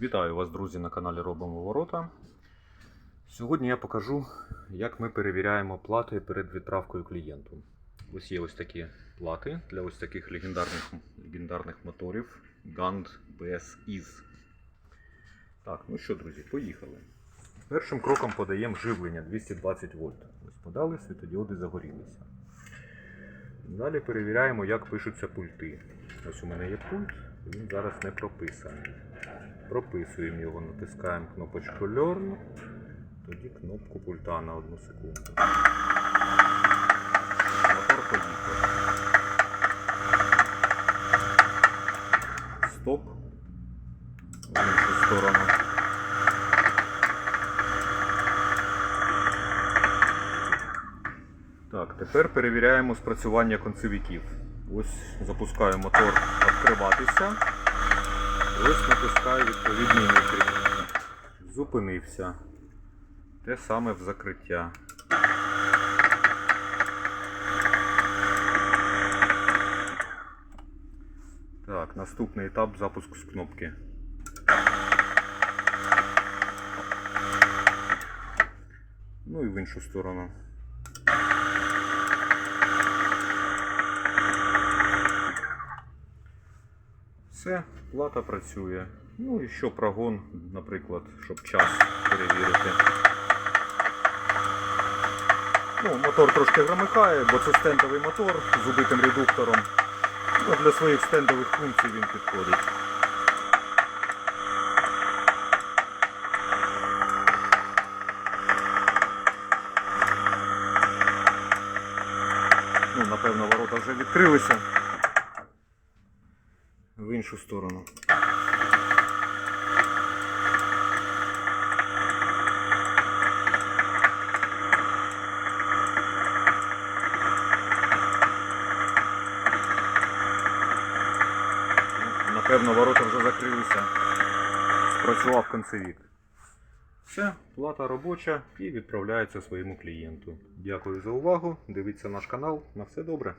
Вітаю вас, друзі, на каналі Робимо Ворота. Сьогодні я покажу, як ми перевіряємо плати перед відправкою клієнту. Ось є ось такі плати для ось таких легендарних, легендарних моторів Gand BS-IS. Так, ну що, друзі, поїхали. Першим кроком подаємо живлення 220 вольт. Ось подали, світодіоди загорілися. Далі перевіряємо, як пишуться пульти. Ось у мене є пульт, він зараз не прописаний. Прописуємо його, натискаємо кнопочку Learn, тоді кнопку пульта на одну секунду. Мотор поїхав. Стоп. В іншу сторону. Так, тепер перевіряємо спрацювання концевиків. Ось запускаю мотор відкриватися. Ось натискаю відповідний мітрик. Зупинився. Те саме в закриття. Так, наступний етап запуск з кнопки. Ну і в іншу сторону. Все, плата працює. Ну і що прогон, наприклад, щоб час перевірити. Ну, мотор трошки громихає, бо це стендовий мотор з убитим редуктором. Ну, для своїх стендових функцій він підходить. Ну, напевно, ворота вже відкрилися іншу сторону. Напевно, ворота вже закрилися. Спрацював концевік. Все, плата робоча і відправляється своєму клієнту. Дякую за увагу. Дивіться наш канал. На все добре.